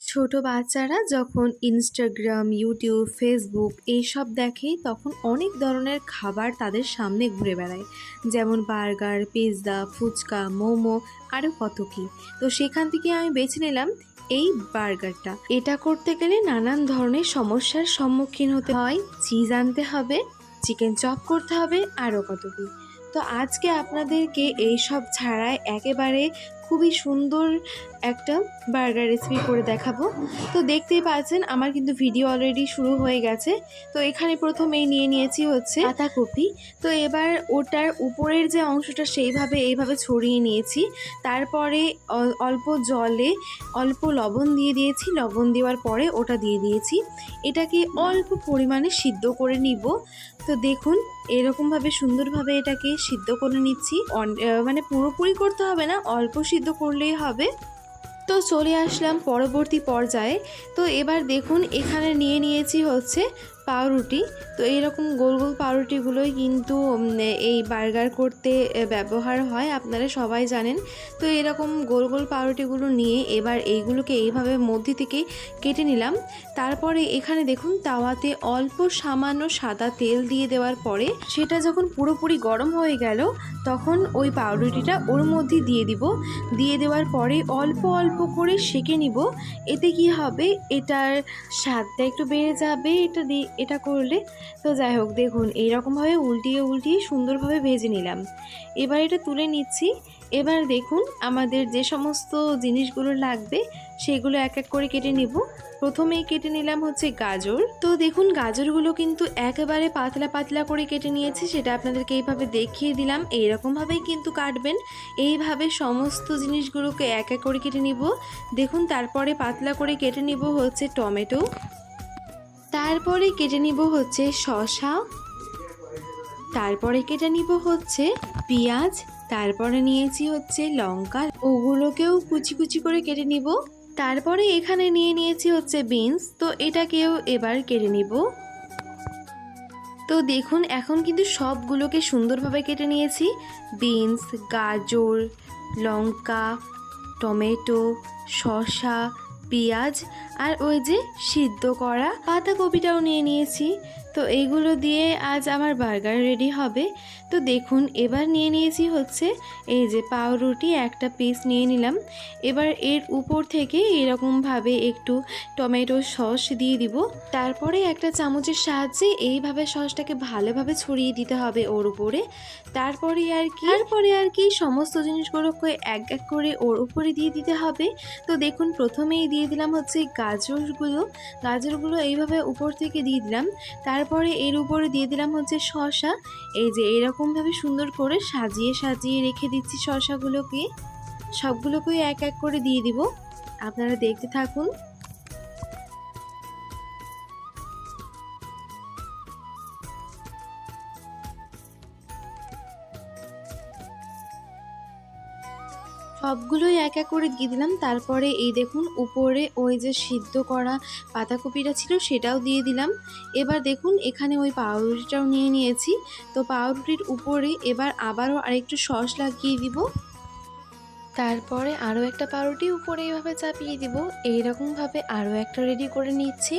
ছোট বাচ্চারা যখন ইনস্টাগ্রাম ইউটিউব ফেসবুক এইসব দেখে, তখন অনেক ধরনের খাবার তাদের সামনে ঘুরে বেড়ায়। যেমন বার্গার, পিৎজা, ফুচকা, মোমো আরও কত কী। তো সেখান থেকে আমি বেছে নিলাম এই বার্গারটা। এটা করতে গেলে নানান ধরনের সমস্যার সম্মুখীন হতে হয়, চিজ আনতে হবে, চিকেন চপ করতে হবে আরও কত কী। তো আজকে আপনাদেরকে এই সব ছাড়াই একেবারে খুবই সুন্দর একটা বার্গার রেসিপি করে দেখাবো। তো দেখতেই পাচ্ছেন আমার কিন্তু ভিডিও অলরেডি শুরু হয়ে গেছে। তো এখানে প্রথমেই নিয়ে নিয়েছি হচ্ছে পাতাকপি তো এবার ওটার উপরের যে অংশটা সেইভাবে এইভাবে ছড়িয়ে নিয়েছি। তারপরে অল- অল্প জলে অল্প লবণ দিয়ে দিয়েছি। লবণ দেওয়ার পরে ওটা দিয়ে দিয়েছি। এটাকে অল্প পরিমাণে সিদ্ধ করে নিব। তো দেখুন এরকমভাবে সুন্দরভাবে এটাকে সিদ্ধ করে নিচ্ছি। মানে পুরোপুরি করতে হবে না, অল্প সিদ্ধ করলেই হবে। তো চলে আসলাম পরবর্তী পর্যায়ে। তো এবার দেখুন, এখানে নিয়ে নিয়েছি হচ্ছে পাউরুটি। তো এইরকম গোল গোল পাউরুটিগুলোই কিন্তু এই বার্গার করতে ব্যবহার হয়, আপনারা সবাই জানেন। তো এরকম গোল গোল পাউরুটিগুলো নিয়ে এবার এইগুলোকে এইভাবে মধ্যে থেকে কেটে নিলাম। তারপরে এখানে দেখুন, তাওয়াতে অল্প সামান্য সাদা তেল দিয়ে দেওয়ার পরে সেটা যখন পুরোপুরি গরম হয়ে গেল, তখন ওই পাউরুটিটা ওর মধ্যে দিয়ে দিব। দিয়ে দেওয়ার পরে অল্প অল্প করে সেঁকে নিব। এতে কি হবে? এটার স্বাদটা একটু বেড়ে যাবে, এটা দিয়ে এটা করলে। তো যাই হোক, দেখুন, এইরকমভাবে উল্টিয়ে উল্টিয়ে সুন্দরভাবে ভেজে নিলাম। এবার এটা তুলে নিচ্ছি। এবার দেখুন, আমাদের যে সমস্ত জিনিসগুলো লাগবে, সেগুলো এক এক করে কেটে নেব। প্রথমেই কেটে নিলাম হচ্ছে গাজর। তো দেখুন, গাজরগুলো কিন্তু একেবারে পাতলা পাতলা করে কেটে নিয়েছি, সেটা আপনাদেরকে এইভাবে দেখিয়ে দিলাম। এইরকমভাবেই কিন্তু কাটবেন। এইভাবে সমস্ত জিনিসগুলোকে এক এক করে কেটে নিব। দেখুন, তারপরে পাতলা করে কেটে নিব হচ্ছে টমেটো। তারপরে কেটে নিব হচ্ছে শসা, তারপরে কেটে নিব হচ্ছে পেঁয়াজ, তারপরে নিয়েছি হচ্ছে লঙ্কা, ওগুলোকেও কুচি কুচি করে কেটে নিব। তারপরে এখানে নিয়ে নিয়েছি হচ্ছে বিনস, তো এটাকেও এবার কেটে নিব। তো দেখুন, এখন কিন্তু সবগুলোকে সুন্দরভাবে কেটে নিয়েছি। বিনস, গাজর, লঙ্কা, টমেটো, শসা পেঁয়াজ আর ওই যে সিদ্ধ করা পাতাকপিটাও নিয়ে নিয়েছি। তো এইগুলো দিয়ে আজ আমার বার্গার রেডি হবে। তো দেখুন, এবার নিয়ে নিয়েছি হচ্ছে এই যে পাউরুটি, একটা পিস নিয়ে নিলাম। এবার এর উপর থেকে এরকমভাবে একটু টমেটো সস দিয়ে দিব। তারপরে একটা চামচের সাহায্যে এইভাবে সসটাকে ভালোভাবে ছড়িয়ে দিতে হবে ওর উপরে। তারপরে আর কি, তারপরে আর কি সমস্ত জিনিসগুলোকে এক এক করে ওর উপরে দিয়ে দিতে হবে। তো দেখুন, প্রথমেই দিয়ে দিলাম হচ্ছে গাজরগুলো। গাজরগুলো এইভাবে উপর থেকে দিয়ে দিলাম। তারপরে এর উপরে দিয়ে দিলাম হচ্ছে শসা। এই যে এরকমভাবে সুন্দর করে সাজিয়ে সাজিয়ে রেখে দিচ্ছি শসাগুলোকে। সবগুলোকেই এক এক করে দিয়ে দিব। আপনারা দেখতে থাকুন। সবগুলোই এক এক করে দিয়ে দিলাম। তারপরে এই দেখুন, উপরে ওই যে সিদ্ধ করা পাতাকপিটা ছিল সেটাও দিয়ে দিলাম। এবার দেখুন, এখানে ওই পাউরুটিটাও নিয়ে নিয়েছি। তো পাউরুটির উপরে এবার আবারও আরেকটু সস লাগিয়ে দিব। তারপরে আরও একটা পাউরুটি উপরে এইভাবে চাপিয়ে দিব। এইরকমভাবে আরও একটা রেডি করে নিচ্ছি।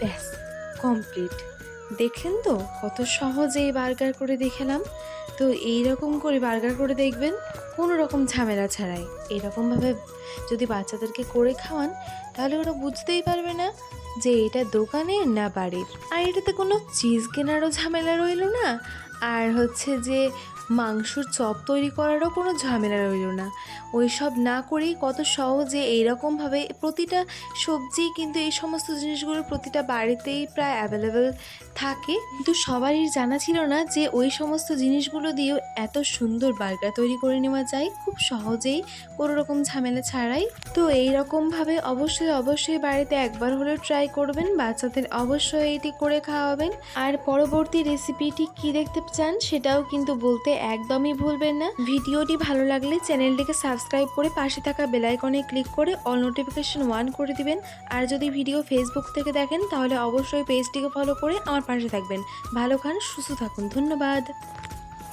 ব্যাস কমপ্লিট দেখেন তো, কত সহজে এই বার্গার করে দেখালাম। তো এই রকম করে বার্গার করে দেখবেন, কোনো রকম ঝামেলা ছাড়াই। এরকমভাবে যদি বাচ্চাদেরকে করে খাওয়ান, তাহলে ওরা বুঝতেই পারবে না যে এটা দোকানের না বাড়ির। আর এটাতে কোনো চিজ কেনারও ঝামেলা রইল না। আর হচ্ছে যে মাংসর চপ তৈরি করারও কোনো ঝামেলা রইল না। ওই সব না করেই কত সহজে এইরকমভাবে প্রতিটা সবজি কিন্তু এই সমস্ত জিনিসগুলো প্রতিটা বাড়িতেই প্রায় অ্যাভেলেবেল থাকে। কিন্তু সবারই জানা ছিল না যে ওই সমস্ত জিনিসগুলো দিয়েও এত সুন্দর বার্গার তৈরি করে নেওয়া যায়। খুব সহজেই কোনো রকম ঝামেলা ছাড়াই। তো এই রকমভাবে অবশ্যই অবশ্যই বাড়িতে একবার হলেও ট্রাই করবেন। বাচ্চাদের অবশ্যই এটি করে খাওয়াবেন। আর পরবর্তী রেসিপিটি কি দেখতে চান সেটাও কিন্তু বলতে একদমই ভুলবেন না। ভিডিওটি ভালো লাগলে চ্যানেলটিকে সাবস্ক্রাইব করে পাশে থাকা বেলাইকনে ক্লিক করে অল নোটিফিকেশন ওয়ান করে দিবেন। আর যদি ভিডিও ফেসবুক থেকে দেখেন, তাহলে অবশ্যই পেজটিকে ফলো করে আমার পাশে থাকবেন। ভালো খান, সুস্থ থাকুন। ধন্যবাদ।